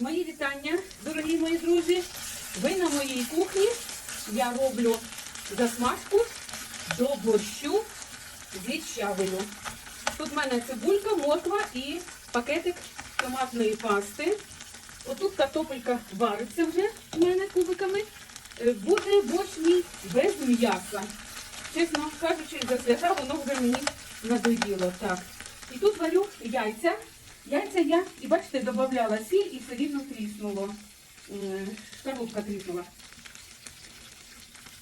Мої вітання, дорогі мої друзі. Ви на моїй кухні. Я роблю засмажку до борщу зі щавелю. Тут в мене цибулька, морква і пакетик томатної пасти. Отут картопелька вариться вже в мене кубиками. Е, Буде борщ мій без м'яса. Чесно кажучи, за свята воно вже мені надоїло. Так. І тут варю яйця. Яйця я, і бачите, додавала сіль і все рівно тріснуло. Е, Шкарлупка тріснула.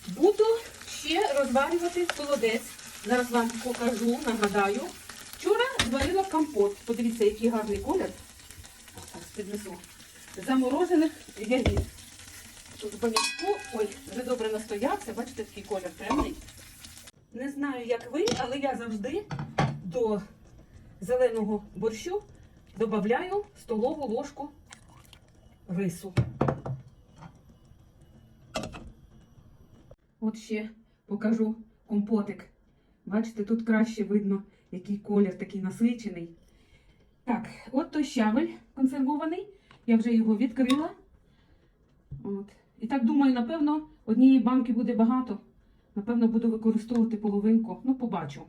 Буду ще розварювати холодець. Зараз вам покажу, нагадаю. Вчора зварила компот. Подивіться, який гарний колір. Зараз піднесу. Заморожених ягід. Тут банячку, ой, вже добре настоявся, бачите, такий колір темний. Не знаю, як ви, але я завжди до зеленого борщу додаю столову ложку рису. От ще покажу компотик. Бачите, тут краще видно, який колір такий насичений. Так, от той щавель консервований. Я вже його відкрила. От. І так думаю, напевно, однієї банки буде багато. Напевно, буду використовувати половинку. Ну, побачу.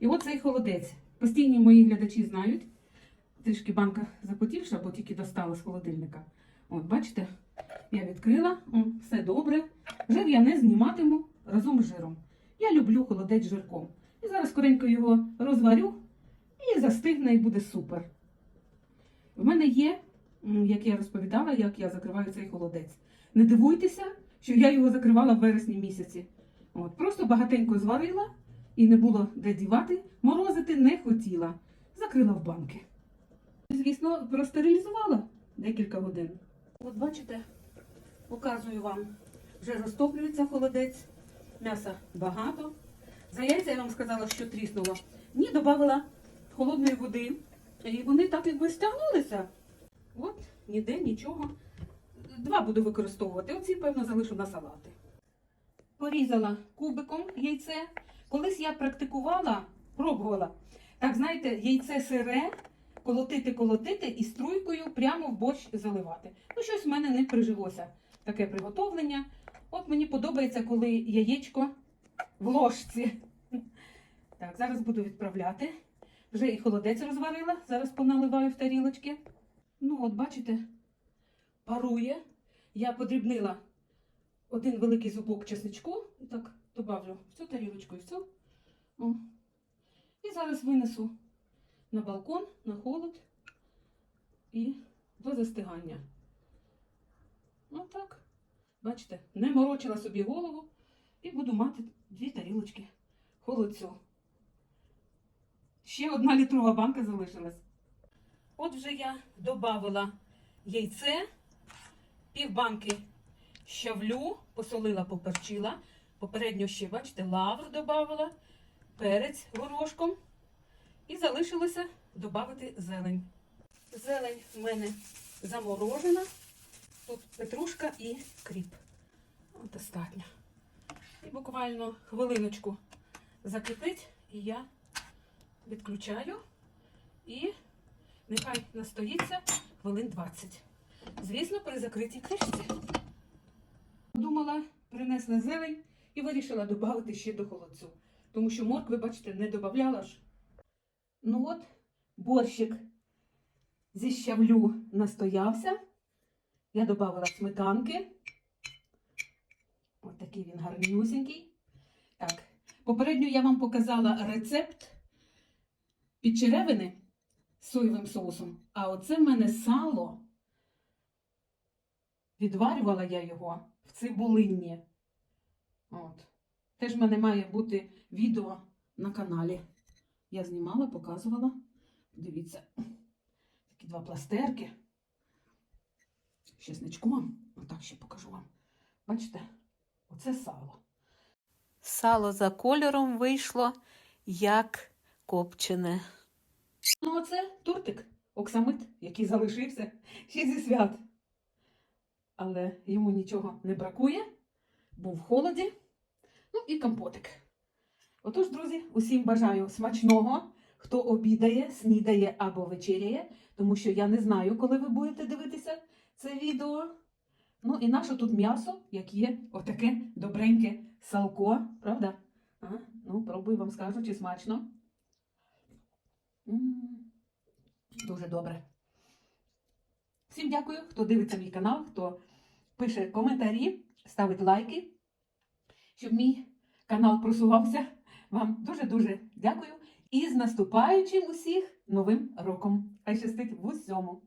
І от цей холодець. Постійні мої глядачі знають. Трішки банка запотівша, бо тільки достала з холодильника. От, бачите, я відкрила, все добре. Жир я не зніматиму разом з жиром. Я люблю холодець жирком. І зараз скоренько його розварю і застигне, і буде супер. В мене є, як я розповідала, як я закриваю цей холодець. Не дивуйтеся, що я його закривала в вересні місяці. От, просто багатенько зварила і не було де дівати, морозити не хотіла. Закрила в банки. Звісно, простерилізувала декілька годин. От бачите, показую вам, вже розтоплюється холодець, м'яса багато. За яйця я вам сказала, що тріснуло. Ні, додала холодної води. І вони так якби стягнулися. От, ніде нічого. Два буду використовувати. Оці, певно, залишу на салати. Порізала кубиком яйце. Колись я практикувала, пробувала. Так, знаєте, яйце сире, колотити, колотити і струйкою прямо в борщ заливати. Ну, щось в мене не прижилося. Таке приготовлення. От мені подобається, коли яєчко в ложці. Так, зараз буду відправляти. Вже і холодець розварила, зараз поналиваю в тарілочки. Ну, от бачите, парує. Я подрібнила один великий зубок чесничку. І так добавлю в цю тарілочку і в цю. О. І зараз винесу на балкон, на холод і до застигання. Отак. Бачите, не морочила собі голову і буду мати дві тарілочки холодцю. Ще одна літрова банка залишилась. От вже я додавила яйце, півбанки щавлю, посолила, поперчила. Попередньо ще, бачите, лавр додавала, перець горошком. І залишилося додати зелень. Зелень в мене заморожена. Тут петрушка і кріп. От достатньо. І буквально хвилиночку закипить, і я відключаю. І нехай настоїться хвилин 20. Звісно, при закритій кришці. Думала, принесла зелень і вирішила додати ще до холодцю. Тому що моркви, бачите, не додавала ж. Ну от, борщик зі щавлю настоявся. Я додавала сметанки. Ось такий він гарнюсенький. Так, попередньо я вам показала рецепт підчеревини з соєвим соусом. А оце в мене сало. Відварювала я його в цибулинні. От. Теж в мене має бути відео на каналі. Я знімала, показувала. Дивіться, такі два пластерки. З чесничком. Отак ще покажу вам. Бачите, оце сало. Сало за кольором вийшло як копчене. Ну, оце тортик, оксамит, який залишився ще зі свят. Але йому нічого не бракує, був в холоді. Ну і компотик. Отож, друзі, усім бажаю смачного, хто обідає, снідає або вечеряє, тому що я не знаю, коли ви будете дивитися це відео. Ну і наше тут м'ясо, як є, отаке добреньке салко, правда? А? Ну, пробую вам скажу, чи смачно. м Дуже добре. Всім дякую, хто дивиться мій канал, хто пише коментарі, ставить лайки, щоб мій канал просувався. Вам дуже-дуже дякую. І з наступаючим усіх новим роком. Хай щастить в усьому!